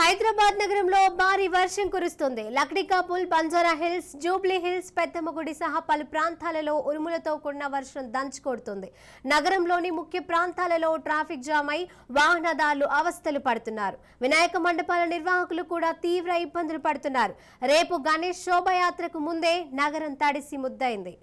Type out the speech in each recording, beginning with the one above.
హైదరాబాద్ నగరంలో భారీ వర్షం కురుస్తుంది. Lakdikapul Banjara Hills Jubilee Hills Peddammagudi సహా పలు ప్రాంతాలలో ఉరుములతో కూడిన వర్షం దంచుకొడుతుంది. నగరంలోని ముఖ్య ప్రాంతాలలో ట్రాఫిక్ జామ్ అయి వాహనదారులు అవస్థలు పడుతున్నారు. వినాయక మండపాల నిర్వాహకులు కూడా తీవ్ర ఇబ్బందులు పడుతున్నారు. రేపు గణేష్ శోభయాత్రకు ముందే నగరం తడిసి ముద్దైంది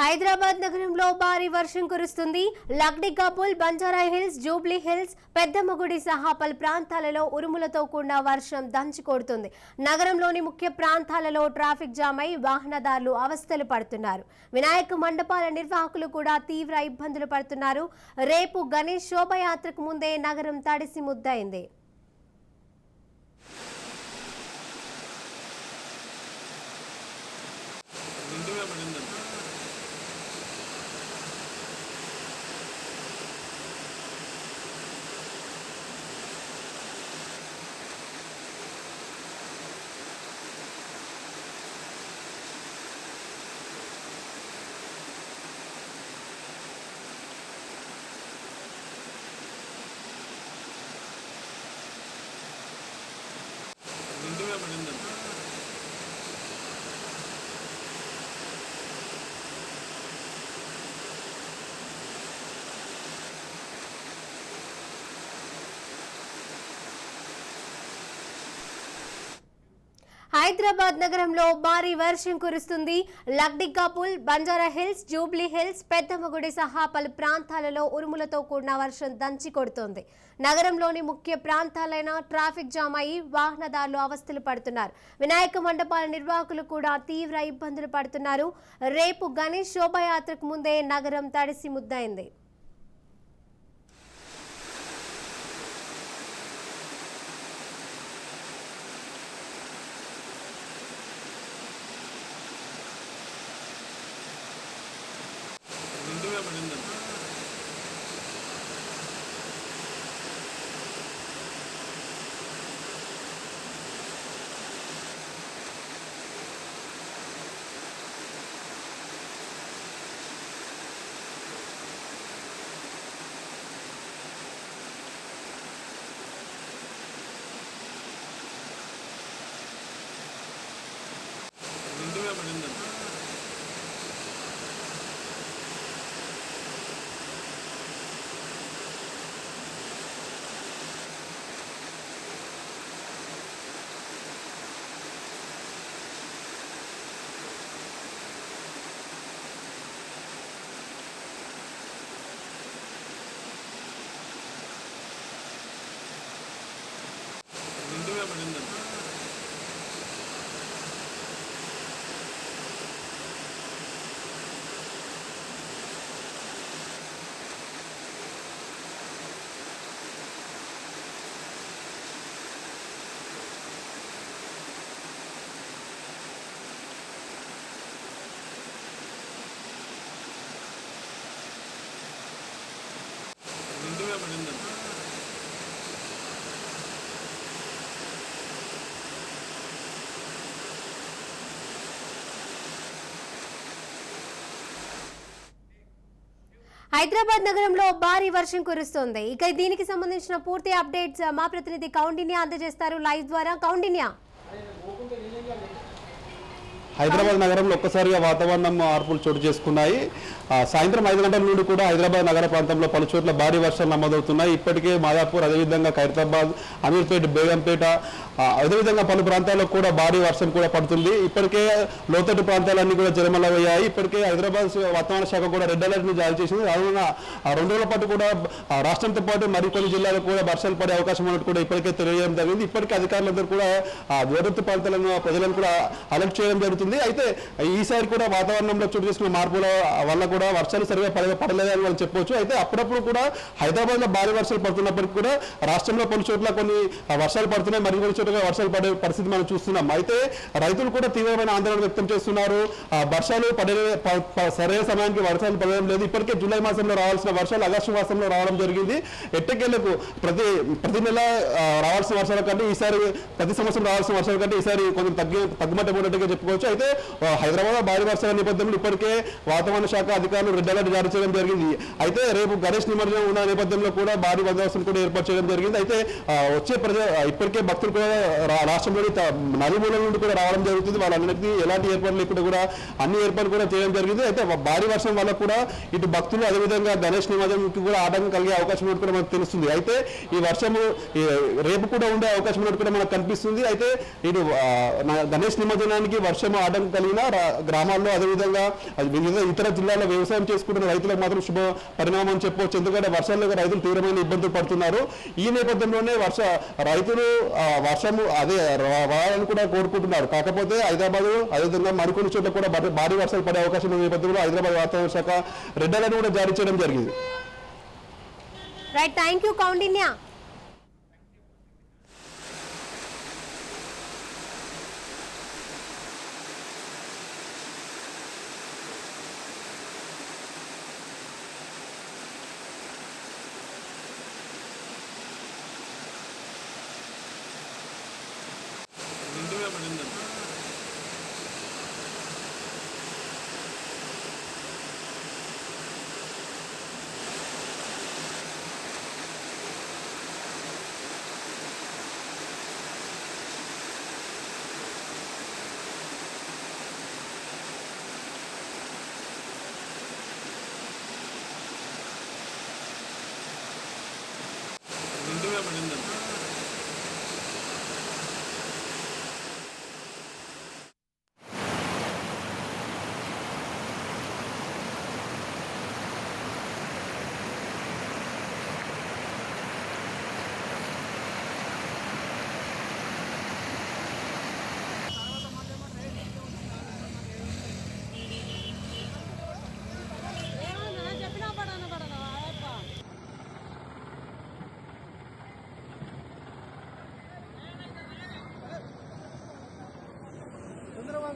హైదరాబాద్ నగరంలో భారీ వర్షం కురుస్తుంది. Lakdikapul Banjara Hills Jubilee Hills Peddammagudi సహా పలు ప్రాంతాలలో ఉరుములతో కూడిన వర్షం దంచుకొడుతుంది నగరంలోని ముఖ్య ప్రాంతాలలో ట్రాఫిక్ జామ్ అయి వాహనదారులు అవస్థలు పడుతున్నారు. వినాయక మండపాల నిర్వాహకులు కూడా తీవ్ర ఇబ్బందులు పడుతున్నారు. రేపు గణేష్ శోభయాత్రకు ముందే నగరం తడిసి ముద్దయింది. హైదరాబాద్ నగరంలో భారీ వర్షం కురుస్తుంది. Lakdikapul Banjara Hills Jubilee Hills Peddammagudi సహా పలు ప్రాంతాలలో ఉరుములతో కూడిన వర్షం దంచి కొడుతోంది. నగరంలోని ముఖ్య ప్రాంతాలైన ట్రాఫిక్ జామ్ అయి వాహనదారులు అవస్థలు పడుతున్నారు. వినాయక మండపాల నిర్వాహకులు కూడా తీవ్ర ఇబ్బందులు పడుతున్నారు. రేపు గణేష్ శోభయాత్రకు ముందే నగరం తడిసి ముద్దైంది హైదరాబాద్ నగరంలో భారీ వర్షం కురుస్తోంది. ఇక దీనికి సంబంధించిన పూర్తి అప్డేట్స్ మా ప్రతినిధి కౌండిన్య అందజేస్తారు. లైవ్ ద్వారా కౌండిన్య. హైదరాబాద్ నగరంలో ఒక్కసారిగా వాతావరణం మార్పులు చోటు చేసుకున్నాయి. సాయంత్రం ఐదు గంటల నుండి కూడా హైదరాబాద్ నగర ప్రాంతంలో పలు చోట్ల భారీ వర్షాలు నమోదవుతున్నాయి. ఇప్పటికే మాదాపూర్ అదేవిధంగా ఖైరతాబాద్ అమీర్పేట బేగంపేట అదేవిధంగా పలు ప్రాంతాల్లో కూడా భారీ వర్షం కూడా పడుతుంది. ఇప్పటికే లోతట్టు ప్రాంతాలన్నీ కూడా జలమలమయ్యాయి. ఇప్పటికే హైదరాబాద్ వాతావరణ శాఖ కూడా రెడ్ అలర్ట్ను జారీ చేసింది. అదేవిధంగా ఆ, రెండు రోజుల పాటు కూడా రాష్ట్రంతో పాటు మరికొన్ని జిల్లాలకు కూడా వర్షాలు పడే అవకాశం ఉన్నట్టు కూడా ఇప్పటికే తెలియజేయడం జరిగింది. ఇప్పటికే అధికారులందరూ కూడా ఆ, ప్రాంతాలను ప్రజలను కూడా అలర్ట్ చేయడం జరుగుతుంది. ఉంది. అయితే ఈసారి కూడా వాతావరణంలో చోటు చేసుకున్న మార్పుల వల్ల కూడా వర్షాలు సరిగా పడ పడలేదని వాళ్ళు చెప్పవచ్చు అయితే అప్పుడప్పుడు కూడా హైదరాబాద్లో భారీ వర్షాలు పడుతున్నప్పటికీ కూడా రాష్ట్రంలో కొన్ని చోట్ల కొన్ని వర్షాలు పడుతున్నాయి. మరి కొన్ని చోట్ల వర్షాలు పడే పరిస్థితి మనం చూస్తున్నాం. అయితే రైతులు కూడా తీవ్రమైన ఆందోళన వ్యక్తం చేస్తున్నారు. వర్షాలు పడే సరైన సమయానికి వర్షాలు పడడం లేదు. ఇప్పటికే జూలై మాసంలో రావాల్సిన వర్షాలు ఆగస్టు మాసంలో రావడం జరిగింది. ఎట్టకేలకు ప్రతి ప్రతి నెల రావాల్సిన వర్షాల కంటే ఈసారి ప్రతి సంవత్సరం రావాల్సిన వర్షాల కంటే ఈసారి కొంచెం తగ్గి తగ్గుమట్ట ఉన్నట్టుగా చెప్పుకోవచ్చు. అయితే అయితే హైదరాబాద్ భారీ వర్షాల నేపథ్యంలో ఇప్పటికే వాతావరణ శాఖ అధికారులు రెడ్ అలర్ట్ జారీ చేయడం జరిగింది. అయితే రేపు గణేష్ నిమజ్జనం ఉన్న నేపథ్యంలో కూడా భారీ బందోబస్తును కూడా ఏర్పాటు చేయడం జరిగింది. అయితే వచ్చే ప్రజా ఇప్పటికే భక్తులు కూడా రాష్ట్రంలోని త- నలుమూలల నుండి కూడా రావడం జరుగుతుంది. వాళ్ళందరికీ ఎలాంటి ఏర్పాట్లు లేకుండా కూడా అన్ని ఏర్పాట్లు కూడా చేయడం జరిగింది. అయితే భారీ వర్షం వల్ల కూడా ఇటు భక్తులు అదేవిధంగా గణేష్ నిమజ్జనంకి కూడా ఆటంకం కలిగే అవకాశం ఉన్నట్టు కూడా మనకు తెలుస్తుంది. అయితే ఈ వర్షము రేపు కూడా ఉండే అవకాశం ఉన్నట్టు కూడా మనకు కనిపిస్తుంది. అయితే ఇటు గణేష్ నిమజ్జనానికి వర్షము ఆటంకం కలిగిన గ్రామాల్లో అదేవిధంగా వివిధ ఇతర జిల్లాల్లో వ్యవసాయం చేసుకుంటున్న రైతులకు మాత్రం శుభ పరిణామం చెప్పవచ్చు. ఎందుకంటే వర్షాల్లో రైతులు తీవ్రమైన ఇబ్బందులు పడుతున్నారు. ఈ నేపథ్యంలోనే వర్ష రైతులు వర్షము అదే రా- రావాలని కూడా కోరుకుంటున్నారు. కాకపోతే హైదరాబాద్ అదేవిధంగా మరికొన్ని చోట్ల కూడా భారీ- భారీ వర్షాలు పడే అవకాశం ఉన్న నేపథ్యంలో హైదరాబాద్ వాతావరణ శాఖ రెడ్ అలర్ట్ కూడా జారీ చేయడం జరిగింది. రైట్ థ్యాంక్ యూ కౌండిన్య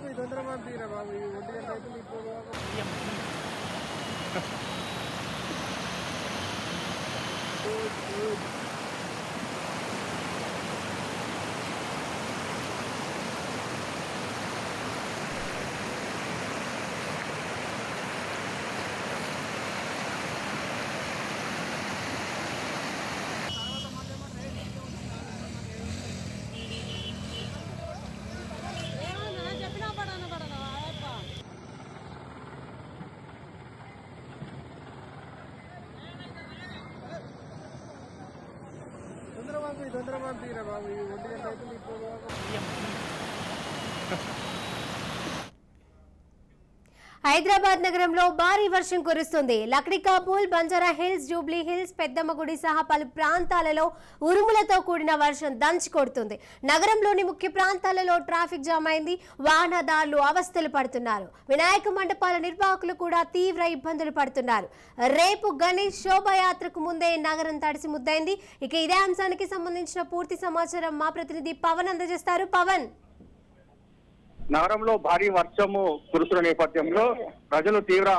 ರೈತರಿಗೂ ತೊಂದರೆ ಮಾಡ್ತೀರಾ ಬಾಬು ಈ ಒಂದೇ ರೈತರು ಇಪ್ಪತ್ತು హైదరాబాద్ నగరంలో భారీ వర్షం కురుస్తుంది. Lakdikapul Banjara Hills Jubilee Hills Peddammagudi సహా పలు ప్రాంతాలలో ఉరుములతో కూడిన వర్షం దంచి కొడుతుంది. నగరంలోని ముఖ్య ప్రాంతాలలో ట్రాఫిక్ జామ్ అయింది. వాహనదారులు అవస్థలు పడుతున్నారు. వినాయక మండపాల నిర్వాహకులు కూడా తీవ్ర ఇబ్బందులు పడుతున్నారు. రేపు గణేష్ శోభయాత్రకు ముందే నగరం తడిసి ముద్దైంది. ఇక ఇదే అంశానికి సంబంధించిన పూర్తి సమాచారం మా ప్రతినిధి పవన్ అందజేస్తారు. పవన్! నగరంలో భారీ వర్షము కురుస్తున్న నేపథ్యంలో ప్రజలు తీవ్ర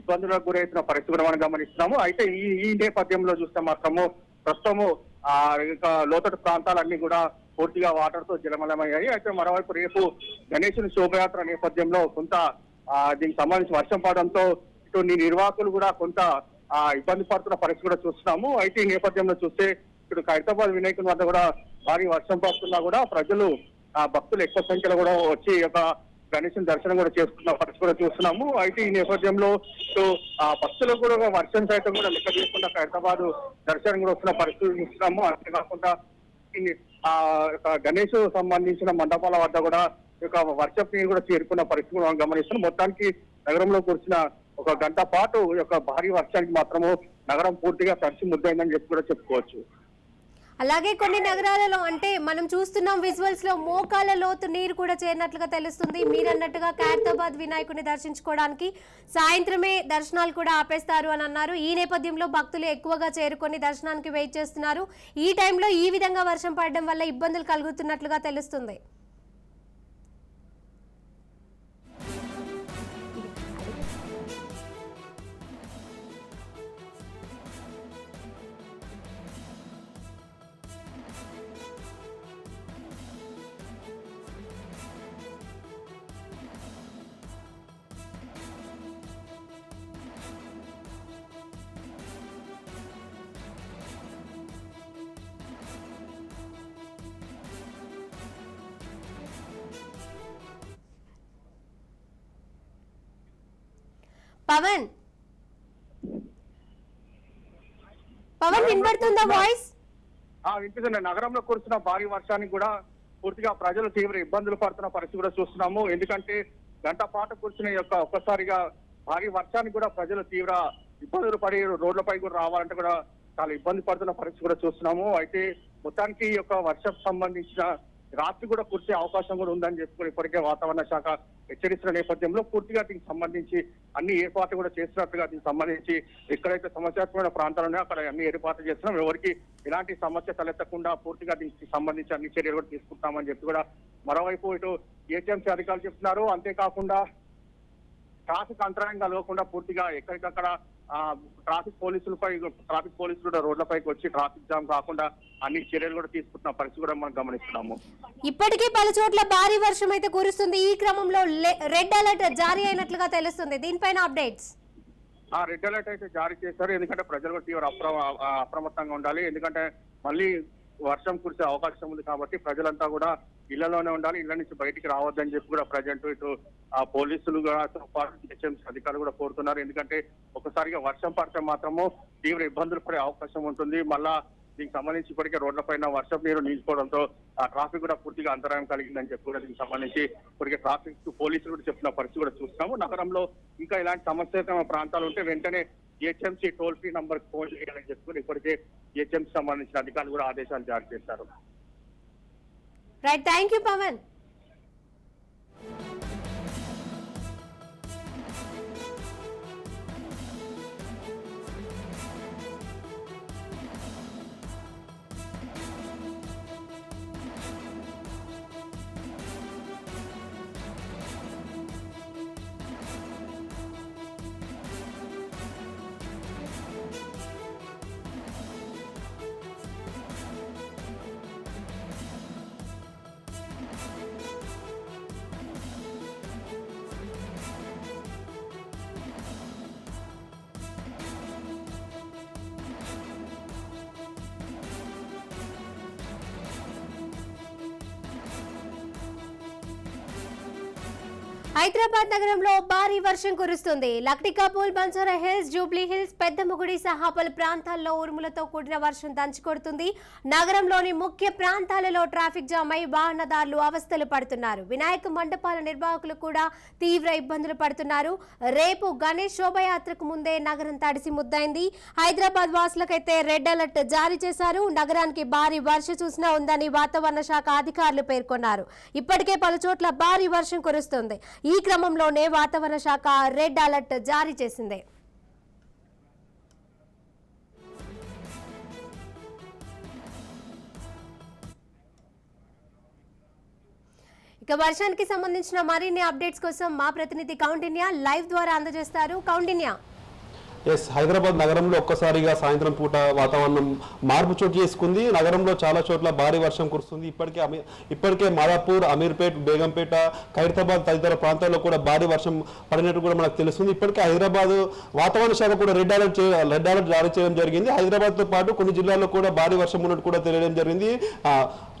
ఇబ్బందులకు గురవుతున్న పరిస్థితులు మనం గమనిస్తున్నాము. అయితే ఈ ఈ నేపథ్యంలో చూస్తే మాత్రము ప్రస్తుతము ఆ ఇక లోతట్టు ప్రాంతాలన్నీ కూడా పూర్తిగా వాటర్తో జలమలమయ్యాయి. అయితే మరోవైపు రేపు గణేశుని శోభయాత్ర నేపథ్యంలో కొంత దీనికి సంబంధించి వర్షం పడడంతో ఇటు నీ నిర్వాహకులు కూడా కొంత ఆ ఇబ్బంది పడుతున్న పరిస్థితి కూడా చూస్తున్నాము. అయితే ఈ నేపథ్యంలో చూస్తే ఇప్పుడు ఖైరతాబాద్ వినాయకుని వద్ద కూడా భారీ వర్షం పడుతున్నా కూడా ప్రజలు భక్తులు ఎక్కువ సంఖ్యలో కూడా వచ్చి ఒక యొక్క గణేశుని దర్శనం కూడా చేసుకున్న పరిస్థితి కూడా చూస్తున్నాము. అయితే ఈ నేపథ్యంలో సో ఆ భక్తులకు కూడా వర్షం సైతం కూడా లెక్క చేయకుండా హైదరాబాద్ దర్శనం కూడా వస్తున్న పరిస్థితి చూస్తున్నాము. అంతేకాకుండా ఆ గణేష్ సంబంధించిన మండపాల వద్ద కూడా ఒక యొక్క వర్షపు నీరు కూడా చేరుకున్న పరిస్థితి కూడా మనం గమనిస్తున్నాం. మొత్తానికి నగరంలో కురిసిన ఒక గంట పాటు ఈ యొక్క భారీ వర్షానికి మాత్రము నగరం పూర్తిగా తడిచి ముద్దైందని చెప్పి కూడా చెప్పుకోవచ్చు. అలాగే కొన్ని నగరాలలో అంటే మనం చూస్తున్నాం విజువల్స్లో మోకాల లోతు నీరు కూడా చేరినట్లుగా తెలుస్తుంది. మీరన్నట్టుగా ఖైరతాబాద్ వినాయకుడిని దర్శించుకోవడానికి సాయంత్రమే దర్శనాలు కూడా ఆపేస్తారు అని అన్నారు. ఈ నేపథ్యంలో భక్తులు ఎక్కువగా చేరుకొని దర్శనానికి వెయిట్ చేస్తున్నారు. ఈ టైంలో ఈ విధంగా వర్షం పడడం వల్ల ఇబ్బందులు కలుగుతున్నట్లుగా తెలుస్తుంది. పవన్. పవన్ వినబడుతుందా వాయిస్? ఆ వినిపిస్తుంది. నగరంలో కురుస్తున్న భారీ వర్షానికి కూడా పూర్తిగా ప్రజలు తీవ్ర ఇబ్బందులు పడుతున్న పరిస్థితి కూడా చూస్తున్నాము. ఎందుకంటే గంట పాటు కురిసిన యొక్క ఒక్కసారిగా భారీ వర్షానికి కూడా ప్రజలు తీవ్ర ఇబ్బందులు పడి రోడ్లపై కూడా రావాలంటే కూడా చాలా ఇబ్బంది పడుతున్న పరిస్థితి కూడా చూస్తున్నాము. అయితే మొత్తానికి ఈ యొక్క వర్షం సంబంధించిన రాత్రి కూడా కురిసే అవకాశం కూడా ఉందని చెప్పుకుని ఇప్పటికే వాతావరణ శాఖ హెచ్చరిస్తున్న నేపథ్యంలో పూర్తిగా దీనికి సంబంధించి అన్ని ఏర్పాట్లు కూడా చేస్తున్నట్టుగా దీనికి సంబంధించి ఎక్కడైతే సమస్యాత్మకమైన ప్రాంతాలు ఉన్నాయో అక్కడ అన్ని ఏర్పాట్లు చేస్తున్నాం. ఎవరికి ఎలాంటి సమస్య తలెత్తకుండా పూర్తిగా దీనికి సంబంధించి అన్ని చర్యలు కూడా తీసుకుంటామని చెప్పి కూడా మరోవైపు ఇటు ఏటీఎంసీ అధికారులు చెప్తున్నారు. అంతేకాకుండా ట్రాఫిక్ అంతరాయం కలగకుండా పూర్తిగా ఎక్కడికక్కడ ట్రాఫిక్ పోలీసులపై ట్రాఫిక్ పోలీసులు కూడా రోడ్లపైకి వచ్చి ట్రాఫిక్ జామ్ కాకుండా అన్ని చర్యలు కూడా తీసుకుంటున్న పరిస్థితి కూడా మనం గమనిస్తున్నాము. ఇప్పటికే పలు చోట్ల భారీ వర్షం అయితే కురుస్తుంది. ఈ క్రమంలో రెడ్ అలర్ట్ జారీ అయినట్లుగా తెలుస్తుంది. దీనిపైన అప్డేట్స్. ఆ రెడ్ అలర్ట్ అయితే జారీ చేశారు. ఎందుకంటే ప్రజలు కూడా తీవ్ర అప్రమత్తంగా ఉండాలి. ఎందుకంటే మళ్ళీ వర్షం కురిసే అవకాశం ఉంది కాబట్టి ప్రజలంతా కూడా ఇళ్ళలోనే ఉండాలి ఇళ్ళ నుంచి బయటికి రావద్దని చెప్పి కూడా ప్రజెంట్ ఇటు ఆ పోలీసులు కూడా తో హెచ్ఎంసీ అధికారులు కూడా కోరుతున్నారు. ఎందుకంటే ఒకసారిగా వర్షం పడితే మాత్రము తీవ్ర ఇబ్బందులు పడే అవకాశం ఉంటుంది. మళ్ళా దీనికి సంబంధించి ఇప్పటికే రోడ్లపైన వర్షం నీరు నిలిచిపోవడంతో ఆ ట్రాఫిక్ కూడా పూర్తిగా అంతరాయం కలిగిందని చెప్పి కూడా దీనికి సంబంధించి ఇప్పటికే ట్రాఫిక్ పోలీసులు కూడా చెప్తున్న పరిస్థితి కూడా చూస్తున్నాము. నగరంలో ఇంకా ఇలాంటి సమస్య ప్రాంతాలు ఉంటే వెంటనే HMC toll free number phone చేయాలని చెప్పి ఇప్పటికే హెచ్ఎంసీ సంబంధించిన అధికారులు కూడా ఆదేశాలు జారీ చేశారు. Right thank you Pavan Hyderabad నగరంలో భారీ వర్షం కురుస్తుంది. Lakdikapul Banjara Hills Jubilee Hills Peddammagudi సహా పలు ప్రాంతాల్లో ఉరుములతో కూడిన వర్షం దంచుకొడుతుంది నగరంలోని ముఖ్య ప్రాంతాలలో ట్రాఫిక్ జామ్ అయి వాహనదారులు అవస్థలు పడుతున్నారు. వినాయక మండపాల నిర్వాహకులు కూడా తీవ్ర ఇబ్బందులు పడుతున్నారు. రేపు గణేష్ శోభయాత్రకు ముందే నగరం తడిసి ముద్దైంది. హైదరాబాద్ వాసులకైతే రెడ్ అలర్ట్ జారీ చేశారు. నగరానికి భారీ వర్ష సూచన ఉందని వాతావరణ శాఖ అధికారులు పేర్కొన్నారు. ఇప్పటికే పలు చోట్ల భారీ వర్షం కురుస్తుంది. ఈ క్రమంలోనే వాతావరణ శాఖ రెడ్ అలర్ట్ జారీ చేసింది. ఇక వర్షానికి సంబంధించిన మరిన్ని అప్డేట్స్ కోసం మా ప్రతినిధి కౌండిన్య లైవ్ ద్వారా అందజేస్తారు. కౌండిన్య. ఎస్ హైదరాబాద్ నగరంలో ఒక్కసారిగా సాయంత్రం పూట వాతావరణం మార్పు చోటు చేసుకుంది. నగరంలో చాలా చోట్ల భారీ వర్షం కురుస్తుంది. ఇప్పటికే అమీ ఇప్పటికే మాదాపూర్ అమీర్పేట్ బేగంపేట ఖైరతాబాద్ తదితర ప్రాంతాల్లో కూడా భారీ వర్షం పడినట్టు కూడా మనకు తెలుస్తుంది. ఇప్పటికే హైదరాబాద్ వాతావరణ శాఖ కూడా రెడ్ అలర్ట్ రెడ్ అలర్ట్ జారీ చేయడం జరిగింది. హైదరాబాద్తో పాటు కొన్ని జిల్లాల్లో కూడా భారీ వర్షం ఉన్నట్టు కూడా తెలియడం జరిగింది.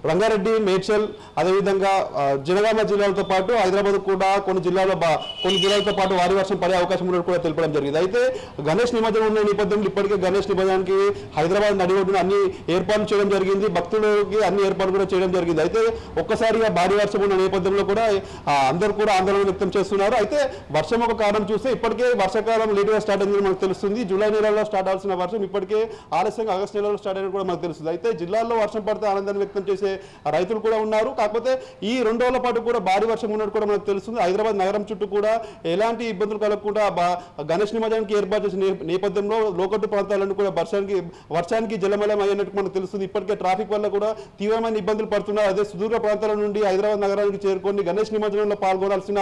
రంగారెడ్డి మేడ్చల్ అదేవిధంగా జనగామ జిల్లాలతో పాటు హైదరాబాద్ కూడా కొన్ని జిల్లాల్లో బా- కొన్ని జిల్లాలతో పాటు భారీ వర్షం పడే అవకాశం ఉన్నట్టు కూడా తెలపడం జరిగింది. అయితే గణేష్ నిమజ్జనం ఉన్న నేపథ్యంలో ఇప్పటికే గణేష్ నిమజ్జనానికి హైదరాబాద్ నడిగొడ్డున అన్ని ఏర్పాట్లు చేయడం జరిగింది. భక్తులకి అన్ని ఏర్పాట్లు కూడా చేయడం జరిగింది. అయితే ఒక్కసారిగా భారీ వర్షం ఉన్న నేపథ్యంలో కూడా అందరూ కూడా ఆందోళన వ్యక్తం చేస్తున్నారు. అయితే వర్షం ఒక కారణం చూస్తే ఇప్పటికే వర్షాకాలం లేటుగా స్టార్ట్ అయిందని మనకు తెలుస్తుంది. జూలై నెలలో స్టార్ట్ అవ్వాల్సిన వర్షం ఇప్పటికే ఆలస్యంగా ఆగస్టు నెలలో స్టార్ట్ అయినట్టు కూడా మనకు తెలుస్తుంది. అయితే జిల్లాల్లో వర్షం పడితే ఆనందాన్ని వ్యక్తం చేసే రైతులు కూడా ఉన్నారు. కాకపోతే ఈ రెండు రోజుల పాటు కూడా భారీ వర్షం ఉన్నట్టు కూడా మనకు తెలుస్తుంది. హైదరాబాద్ నగరం చుట్టూ కూడా ఎలాంటి ఇబ్బందులు కలగకుండా బా- గణేష్ నిమజ్జనానికి ఏర్పాటు చేసిన నేపథ్యంలో లోకట్టు ప్రాంతాలను కూడా వర్షానికి వర్షానికి జలమలం అయినట్టు మనకు తెలుస్తుంది. ఇప్పటికే ట్రాఫిక్ వల్ల కూడా తీవ్రమైన ఇబ్బందులు పడుతున్నారు. అదే సుదూర ప్రాంతాల నుండి హైదరాబాద్ నగరానికి చేరుకొని గణేష్ నిమజ్జనంలో పాల్గొనాల్సిన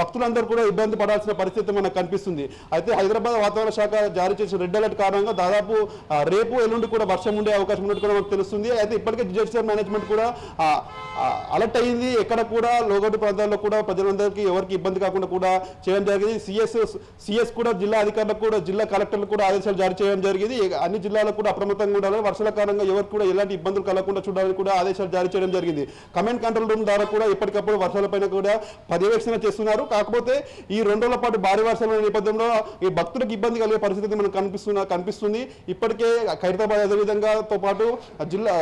భక్తులందరూ కూడా ఇబ్బంది పడాల్సిన పరిస్థితి మనకు కనిపిస్తుంది. అయితే హైదరాబాద్ వాతావరణ శాఖ జారీ చేసిన రెడ్ అలర్ట్ కారణంగా దాదాపు రేపు ఎల్లుండి కూడా వర్షం ఉండే అవకాశం ఉన్నట్టు కూడా మనకు తెలుస్తుంది. అయితే ఇప్పటికే డిజాస్టర్ మేనేజ్మెంట్ కూడా అలర్ట్ అయింది. ఎక్కడ కూడా లోగట్టు ప్రాంతాల్లో కూడా ప్రజలందరికీ ఎవరికి ఇబ్బంది కాకుండా కూడా చేయడం జరిగింది. సిఎస్ సిఎస్ కూడా జిల్లా అధికారులకు కూడా జిల్లా కలెక్టర్లు కూడా ఆదేశాలు జారీ చేయడం జరిగింది. అన్ని జిల్లాలకు కూడా అప్రమత్తంగా ఉండాలని వర్షాల కారణంగా ఎవరికి కూడా ఎలాంటి ఇబ్బందులు కలగకుండా చూడాలని కూడా ఆదేశాలు జారీ చేయడం జరిగింది. కమాండ్ కంట్రోల్ రూమ్ ద్వారా కూడా ఎప్పటికప్పుడు వర్షాలపైన కూడా పర్యవేక్షణ చేస్తున్నారు. కాకపోతే ఈ రెండు రోజుల పాటు భారీ వర్షాల నేపథ్యంలో ఈ భక్తులకు ఇబ్బంది కలిగే పరిస్థితి మనకు కనిపిస్తున్న కనిపిస్తుంది. ఇప్పటికే ఖైరతాబాద్ అదేవిధంగాతో పాటు జిల్లా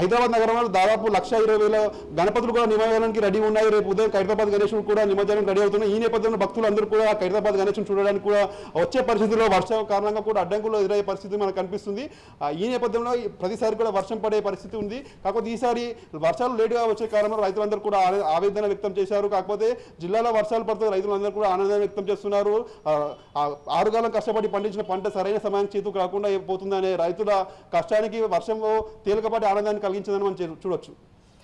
హైదరాబాద్ నగరంలో దాదాపు లక్ష ఇరవై వేల గణపతులు కూడా నిమజ్జనానికి రెడీ ఉన్నాయి. రేపు ఉదయం ఖైరతాబాద్ గణేశుడు కూడా నిమజ్జనం రెడీ అవుతున్నాయి. ఈ నేపథ్యంలో భక్తులు అందరూ కూడా ఖైరతాబాద్ గణేశుని చూడడానికి కూడా వచ్చే పరిస్థితిలో వర్షం కారణంగా కూడా అడ్డంకులు ఎదురయ్యే పరిస్థితి మనకు కనిపిస్తుంది. ఈ నేపథ్యంలో ప్రతిసారి కూడా వర్షం పడే పరిస్థితి ఉంది. కాకపోతే ఈసారి వర్షాలు లేటుగా వచ్చే కారణంలో రైతులందరూ కూడా ఆవేదన వ్యక్తం చేశారు. కాకపోతే జిల్లాలో వర్షాలు పడుతున్న రైతులందరూ కూడా ఆనందం వ్యక్తం చేస్తున్నారు. ఆరుగాలం కష్టపడి పండించిన పంట సరైన సమయానికి చేతుకు కాకుండా పోతుందనే రైతుల కష్టానికి వర్షం తేలికపాటి ఆనందాన్ని కలిగించిందని మనం చూడొచ్చు.